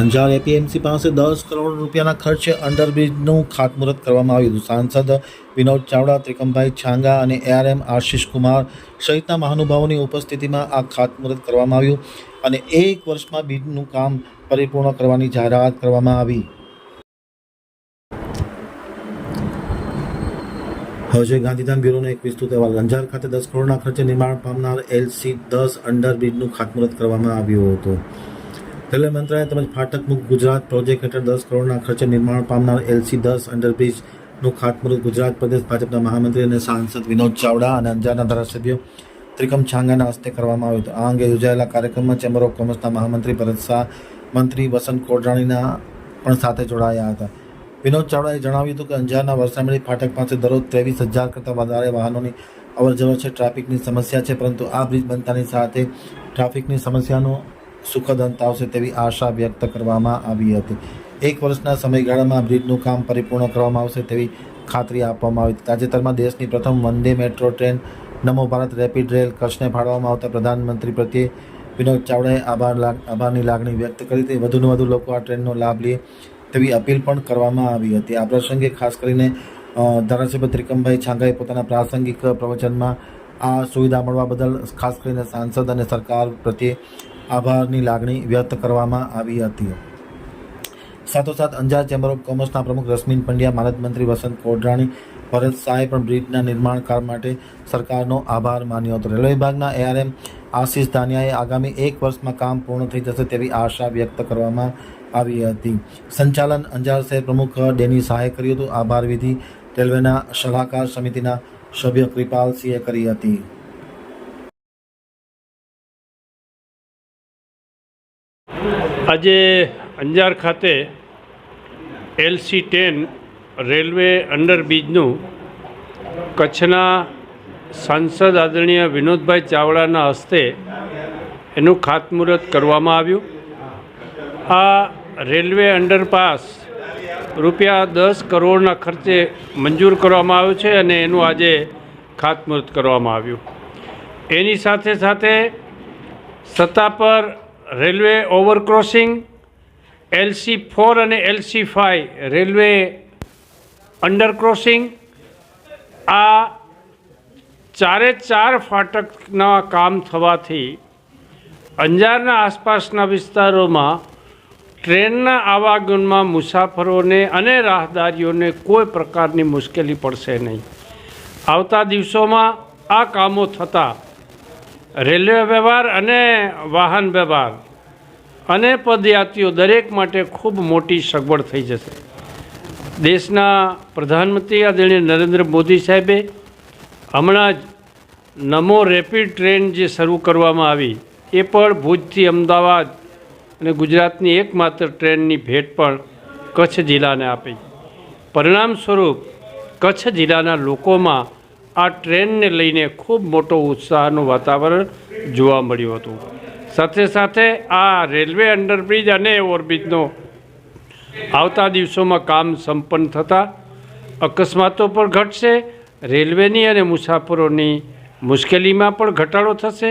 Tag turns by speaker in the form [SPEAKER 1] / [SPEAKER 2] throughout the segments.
[SPEAKER 1] Anjar APMC પાસે દસ કરોડ રૂપિયાના ખર્ચે અંડરબ્રિજનું ખાતમુહૂર્ત કરવામાં આવ્યું સાંસદ વિનોદ ચાવડા, ત્રિકમભાઈ છાંગા અને એઆરએમ આશિષ કુમાર સહિતના મહાનુભાવોની ઉપસ્થિતિમાં આ ખાતમુહૂર્ત કરવામાં આવ્યું અને એક વર્ષમાં બ્રિજનું કામ પરિપૂર્ણ કરવાની જાહેરાત કરવામાં આવી. હવે ગાંધીધામ બ્યુરોનો એક વિસ્તૃત અહેવાલ. અંજાર ખાતે દસ કરોડના ખર્ચે નિર્માણ પામનાર એલસી દસ અંડરબ્રિજનું ખાતમુહૂર્ત કરવામાં આવ્યું હતું. રેલવે મંત્રાલય તેમજ ફાટક મુક્ત ગુજરાત પ્રોજેક્ટ હેઠળ દસ કરોડના ખર્ચે નિર્માણ પામનાર એલસી દસ અંડરબ્રિજનું ખાતમુહૂર્ત ગુજરાત પ્રદેશ ભાજપના મહામંત્રી અને સાંસદ વિનોદ ચાવડા અને અંજારના ધારાસભ્ય ત્રિકમ છાંગાના હસ્તે કરવામાં આવ્યું હતું. આ અંગે યોજાયેલા કાર્યક્રમમાં ચેમ્બર ઓફ કોમર્સના મહામંત્રી ભરત શાહ, મંત્રી વસંત કોડરાણીના પણ સાથે જોડાયા હતા. વિનોદ ચાવડાએ જણાવ્યું હતું કે અંજારના વરસામણી ફાટક પાસે દરરોજ ત્રેવીસ હજાર કરતાં વધારે વાહનોની અવરજવર છે, ટ્રાફિકની સમસ્યા છે, પરંતુ આ બ્રિજ બનતાની સાથે ટ્રાફિકની સમસ્યાનો સુખદ અંત આવશે તેવી આશા વ્યક્ત કરવામાં આવી હતી. એક વર્ષના સમયગાળામાં બ્રિજનું કામ પરિપૂર્ણ કરવામાં આવશે તેવી ખાતરી આપવામાં આવી હતી. તાજેતરમાં દેશની પ્રથમ Vande metro train Namo Bharat rapid rail કચ્છને ફાળવામાં આવતા પ્રધાનમંત્રી પ્રત્યે વિનોદ ચાવડાએ આભાર આભારની લાગણી વ્યક્ત કરી હતી. વધુને વધુ લોકો આ ટ્રેનનો લાભ લે તેવી અપીલ પણ કરવામાં આવી હતી. આ પ્રસંગે ખાસ કરીને ધારાસભ્ય ત્રિકમભાઈ છાંગાએ પોતાના પ્રાસંગિક પ્રવચનમાં આ સુવિધા મળવા બદલ ખાસ કરીને સાંસદ અને સરકાર પ્રત્યે આભારની લાગણી વ્યક્ત કરવામાં આવી હતી. સાથોસાથ અંજાર ચેમ્બર ઓફ કોમર્સના પ્રમુખ રશ્મિન પંડ્યા, માનદ મંત્રી વસંત કોડરાણી ભરત શાહે પણ બ્રિજના નિર્માણ કામ માટે સરકારનો આભાર માન્યો હતો. રેલવે વિભાગના એઆરએમ આશિષ ધાનિયાએ આગામી એક વર્ષમાં કામ પૂર્ણ થઈ જશે તેવી આશા વ્યક્ત કરવામાં આવી હતી. સંચાલન અંજાર શહેર પ્રમુખ ડેની શાહે કર્યું હતું. આભાર વિધિ રેલવેના સલાહકાર સમિતિના સભ્ય કૃપાલસિંહે કરી હતી.
[SPEAKER 2] આજે અંજાર ખાતે એલસી ટેન રેલવે અંડરબ્રિજનું કચ્છના સાંસદ આદરણીય વિનોદભાઈ ચાવડાના હસ્તે એનું ખાતમુહૂર્ત કરવામાં આવ્યું. આ રેલવે અંડરપાસ રૂપિયા દસ કરોડના ખર્ચે મંજૂર કરવામાં આવ્યું છે અને એનું આજે ખાતમુહૂર્ત કરવામાં આવ્યું. એની સાથે સાથે સત્તા પર રેલવે ઓવરક્રોસિંગ, એલસી ફોર અને એલસી ફાઇવ, રેલવે અંડરક્રોસિંગ, આ ચારે ચાર ફાટકના કામ થવાથી અંજારના આસપાસના વિસ્તારોમાં ટ્રેનના આવાગમનમાં મુસાફરોને અને રાહદારીઓને કોઈ પ્રકારની મુશ્કેલી પડશે નહીં. આવતા દિવસોમાં આ કામો થતાં રેલવે વ્યવહાર અને વાહન વ્યવહાર અને પદયાત્રીઓ દરેક માટે ખૂબ મોટી સગવડ થઈ જશે. દેશના પ્રધાનમંત્રી આદરણીય નરેન્દ્ર મોદી સાહેબે હમણાં જ નમો રેપિડ ટ્રેન જે શરૂ કરવામાં આવી, એ પણ ભુજથી અમદાવાદ અને ગુજરાતની એકમાત્ર ટ્રેનની ભેટ પણ કચ્છ જિલ્લાને આપી. પરિણામ સ્વરૂપ કચ્છ જિલ્લાના લોકોમાં આ ટ્રેનને લઈને ખૂબ મોટો ઉત્સાહનું વાતાવરણ જોવા મળ્યું હતું. સાથે સાથે આ રેલવે અંડરબ્રિજ અને ઓવરબ્રિજનો આવતા દિવસોમાં કામ સંપન્ન થતાં અકસ્માતો પણ ઘટશે, રેલવેની અને મુસાફરોની મુશ્કેલીમાં પણ ઘટાડો થશે,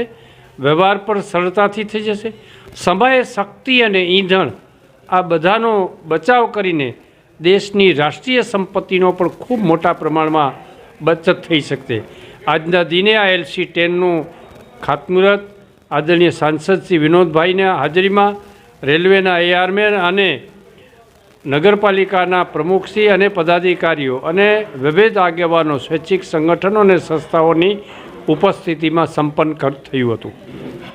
[SPEAKER 2] વ્યવહાર પણ સરળતાથી થઈ જશે. સમય શક્તિ અને ઈંધણ આ બધાનો બચાવ કરીને દેશની રાષ્ટ્રીય સંપત્તિનો પણ ખૂબ મોટા પ્રમાણમાં બચત થઈ શકશે આજના દિને આ એલસી ટેનનું ખાતમુહૂર્ત આદરણીય સાંસદ શ્રી વિનોદભાઈના હાજરીમાં રેલવેના એઆરમેન અને નગરપાલિકાના પ્રમુખશ્રી અને પદાધિકારીઓ અને વિવિધ આગેવાનો, સ્વૈચ્છિક સંગઠનો અને સંસ્થાઓની ઉપસ્થિતિમાં સંપન્ન થયું હતું.